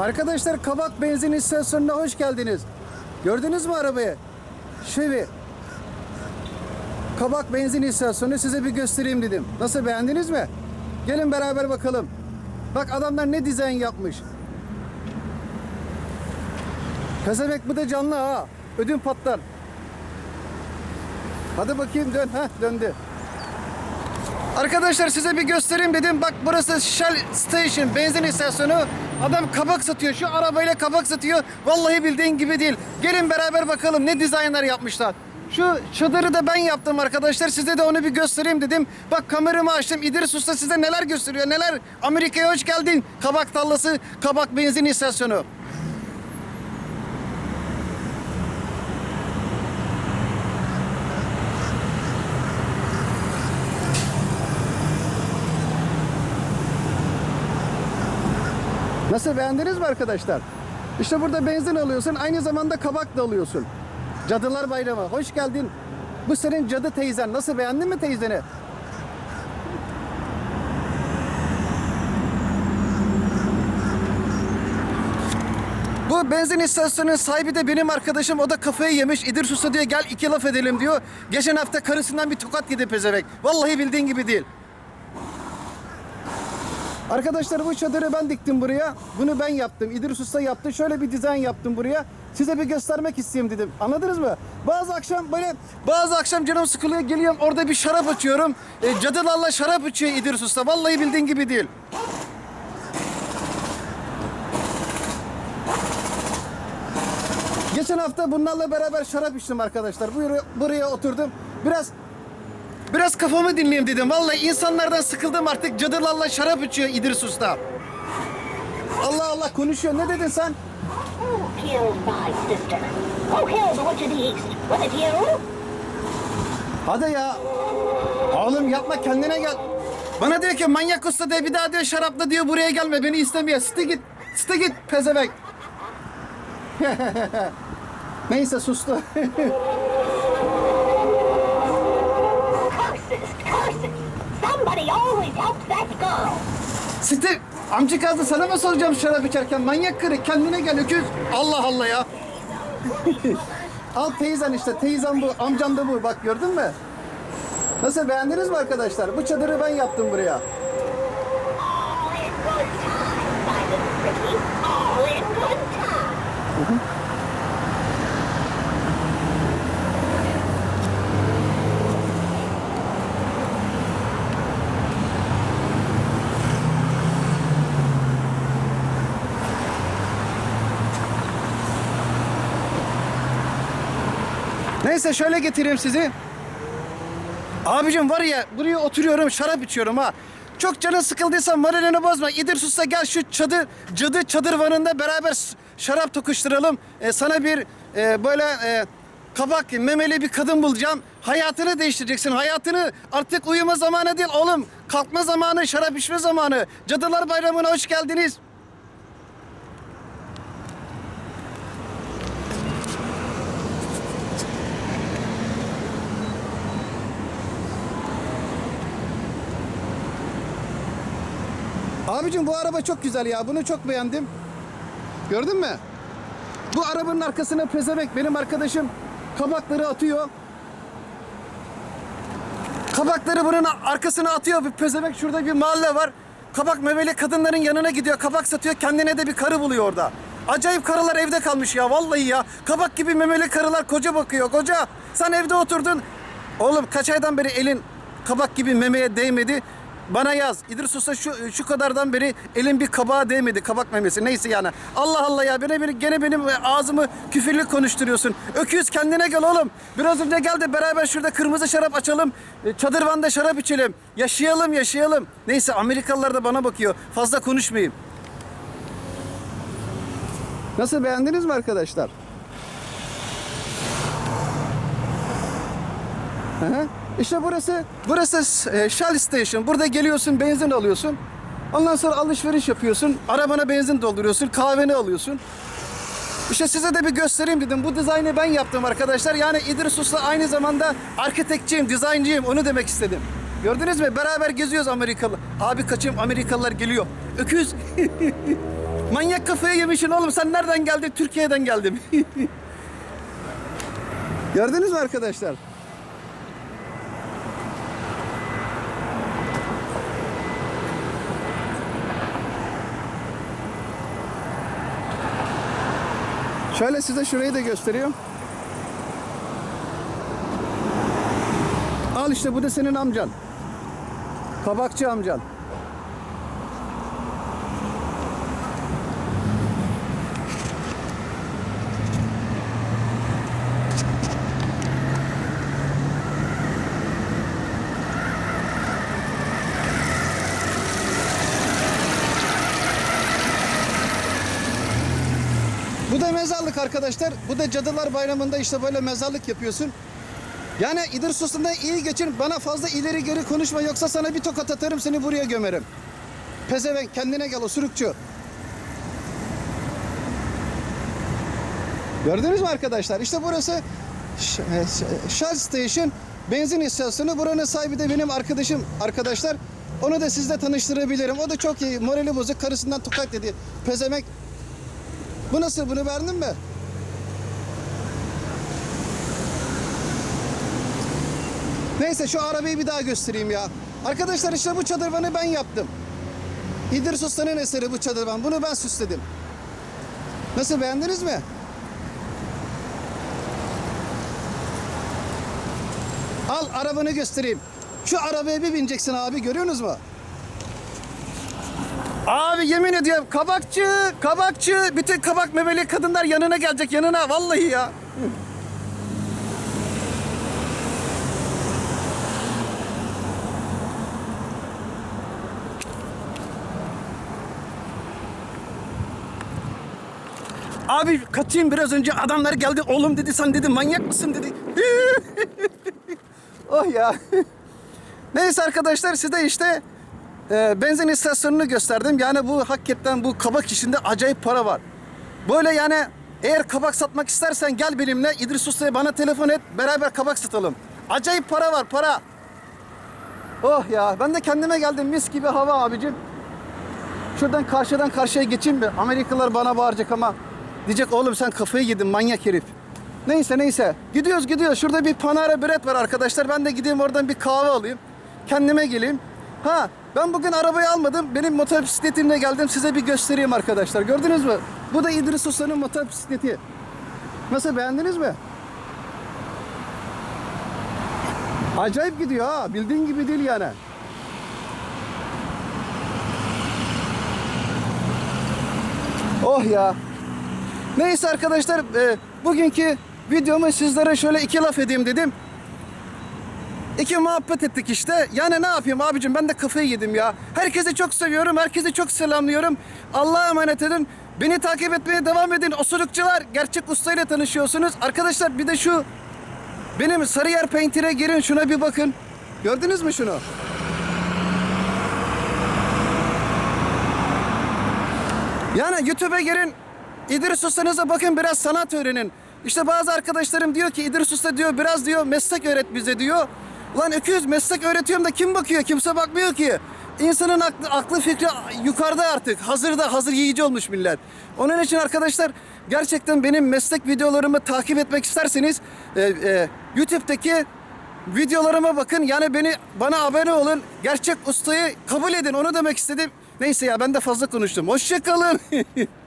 Arkadaşlar Kabak benzin istasyonuna hoş geldiniz. Gördünüz mü arabayı? Chevy. Kabak benzin istasyonu size bir göstereyim dedim. Nasıl beğendiniz mi? Gelin beraber bakalım. Bak adamlar ne dizayn yapmış. Pezevenk bu da canlı ha. Ödüm patlar. Hadi bakayım dön. Heh döndü. Arkadaşlar size bir göstereyim dedim. Bak burası Shell Station benzin istasyonu. Adam kabak satıyor. Şu arabayla kabak satıyor. Vallahi bildiğin gibi değil. Gelin beraber bakalım ne dizaynlar yapmışlar. Şu çadırı da ben yaptım arkadaşlar. Size de onu bir göstereyim dedim. Bak kameramı açtım. İdris Usta size neler gösteriyor neler. Amerika'ya hoş geldin. Kabak tarlası, kabak benzin istasyonu. Nasıl beğendiniz mi arkadaşlar? İşte burada benzin alıyorsun, aynı zamanda kabak da alıyorsun. Cadılar Bayramı, hoş geldin. Bu senin cadı teyzen. Nasıl beğendin mi teyzeni? Bu benzin istasyonunun sahibi de benim arkadaşım. O da kafayı yemiş. İdris Usta diyor gel iki laf edelim diyor. Geçen hafta karısından bir tokat yedi pezevenk. Vallahi bildiğin gibi değil. Arkadaşlar bu çadırı ben diktim buraya. Bunu ben yaptım. İdris Usta yaptı. Şöyle bir dizayn yaptım buraya. Size bir göstermek isteyeyim dedim. Anladınız mı? Bazı akşam böyle bazı akşam canım sıkılıyor geliyorum orada bir şarap açıyorum. E, cadılarla şarap içiyor İdris Usta. Vallahi bildiğin gibi değil. Geçen hafta bunlarla beraber şarap içtim arkadaşlar. Buraya, buraya oturdum. Biraz Biraz kafamı dinleyeyim dedim. Vallahi insanlardan sıkıldım artık. Cadılarla şarap içiyor İdris Usta. Allah Allah konuşuyor. Ne dedin sen? You? Hadi ya. Oğlum yapma kendine gel. Bana diyor ki manyak usta diye bir daha diyor şarapla diyor buraya gelme beni istemiyor. Site git. Site git pezevenk. Neyse sustu. Curses! Somebody always helps that girl. Sana mı soracağım şarap içerken manyak karı kendine gel öküz. Allah Allah ya. Al teyzen işte teyzem bu amcam da bu bak gördün mü? Nasıl beğendiniz mi arkadaşlar? Bu çadırı ben yaptım buraya. All in good time, my little pretty. All in good time. Neyse şöyle getireyim sizi. Abicim var ya buraya oturuyorum şarap içiyorum ha. Çok canın sıkıldıysa moralini bozma. İdris Usta gel şu çadır, cadı çadır vanında beraber şarap tokuşturalım. Ee, sana bir e, böyle e, kabak memeli bir kadın bulacağım. Hayatını değiştireceksin. Hayatını artık uyuma zamanı değil oğlum. Kalkma zamanı, şarap içme zamanı. Cadılar Bayramı'na hoş geldiniz. Abicim bu araba çok güzel ya. Bunu çok beğendim. Gördün mü? Bu arabanın arkasına pezevenk benim arkadaşım kabakları atıyor. Kabakları bunun arkasına atıyor. Bir pezevenk şurada bir mahalle var. Kabak memeli kadınların yanına gidiyor. Kabak satıyor. Kendine de bir karı buluyor orada. Acayip karılar evde kalmış ya. Vallahi ya. Kabak gibi memeli karılar koca bakıyor. Koca. Sen evde oturdun. Oğlum kaç aydan beri elin kabak gibi memeye değmedi. Bana yaz. İdris Usta şu, şu kadardan beri elin bir kabağa değmedi. Kabak memesi. Neyse yani. Allah Allah ya. Beni, beni, gene benim ağzımı küfürlü konuşturuyorsun. Öküz kendine gel oğlum. Biraz önce gel de beraber şurada kırmızı şarap açalım. E, Çadırvanda şarap içelim. Yaşayalım yaşayalım. Neyse Amerikalılar da bana bakıyor. Fazla konuşmayayım. Nasıl beğendiniz mi arkadaşlar? Hı hı. İşte burası, burası e, Shell Station. Burada geliyorsun, benzin alıyorsun. Ondan sonra alışveriş yapıyorsun. Arabana benzin dolduruyorsun, kahveni alıyorsun. İşte size de bir göstereyim dedim. Bu dizaynı ben yaptım arkadaşlar. Yani İdris Usta aynı zamanda arkitekçiyim, dizaynçıyım. Onu demek istedim. Gördünüz mü? Beraber geziyoruz Amerikalı. Abi kaçayım Amerikalılar geliyor. Öküz. Manyak kafayı yemişsin oğlum. Sen nereden geldin? Türkiye'den geldim. Gördünüz mü arkadaşlar? Şöyle size şurayı da gösteriyorum. Al işte bu da senin amcan. Kabakçı amcan. Bu da mezarlık arkadaşlar. Bu da Cadılar Bayramı'nda işte böyle mezarlık yapıyorsun. Yani İdris Usta'dan iyi geçin. Bana fazla ileri geri konuşma yoksa sana bir tokat atarım seni buraya gömerim. Pezevenk kendine gel osurukçu. Gördünüz mü arkadaşlar? İşte burası e, Shell Station benzin istasyonu. Buranın sahibi de benim arkadaşım arkadaşlar. Onu da sizle tanıştırabilirim. O da çok iyi. Morali bozuk. Karısından tokat dedi. Pezemek. Bu nasıl? Bunu beğendin mi? Neyse şu arabayı bir daha göstereyim ya. Arkadaşlar işte bu çadırvanı ben yaptım. İdris Usta'nın eseri bu çadırvan. Bunu ben süsledim. Nasıl beğendiniz mi? Al arabanı göstereyim. Şu arabaya bir bineceksin abi görüyorsunuz mu? Abi yemin ediyorum kabakçı, kabakçı. Bütün kabak memeli kadınlar yanına gelecek yanına vallahi ya. Abi kaçayım biraz önce adamlar geldi oğlum dedi sen dedi manyak mısın dedi. oh ya. Neyse arkadaşlar size işte e, benzin istasyonunu gösterdim. Yani bu hakikaten bu kabak işinde acayip para var. Böyle yani eğer kabak satmak istersen gel benimle İdris Usta'ya bana telefon et beraber kabak satalım. Acayip para var para. Oh ya ben de kendime geldim mis gibi hava abicim. Şuradan karşıdan karşıya geçeyim mi? Amerikalılar bana bağıracak ama diyecek oğlum sen kafayı yedin manyak herif. Neyse neyse. Gidiyoruz gidiyoruz. Şurada bir Panara Bread var arkadaşlar. Ben de gideyim oradan bir kahve alayım. Kendime geleyim. Ha ben bugün arabayı almadım. Benim motosikletimle geldim. Size bir göstereyim arkadaşlar. Gördünüz mü? Bu da İdris Usta'nın motosikleti. Nasıl beğendiniz mi? Acayip gidiyor ha. Bildiğin gibi değil yani. Oh ya. Neyse arkadaşlar e, bugünkü videomu sizlere şöyle iki laf edeyim dedim. İki muhabbet ettik işte. Yani ne yapayım abicim ben de kafayı yedim ya. Herkesi çok seviyorum. Herkesi çok selamlıyorum. Allah'a emanet edin. Beni takip etmeye devam edin. Osurukçular gerçek ustayla tanışıyorsunuz. Arkadaşlar bir de şu benim Sarıyer Painter'e girin şuna bir bakın. Gördünüz mü şunu? Yani YouTube'a girin. İdris Usta'nıza bakın biraz sanat öğrenin. İşte bazı arkadaşlarım diyor ki İdris Usta diyor biraz diyor meslek öğret bize diyor. Ulan öküz meslek öğretiyorum da kim bakıyor? Kimse bakmıyor ki. İnsanın aklı, aklı fikri yukarıda artık. Hazırda hazır yiyici olmuş millet. Onun için arkadaşlar gerçekten benim meslek videolarımı takip etmek isterseniz e, e, YouTube'daki videolarıma bakın. Yani beni bana abone olun. Gerçek ustayı kabul edin. Onu demek istedim. Neyse ya ben de fazla konuştum. Hoşçakalın.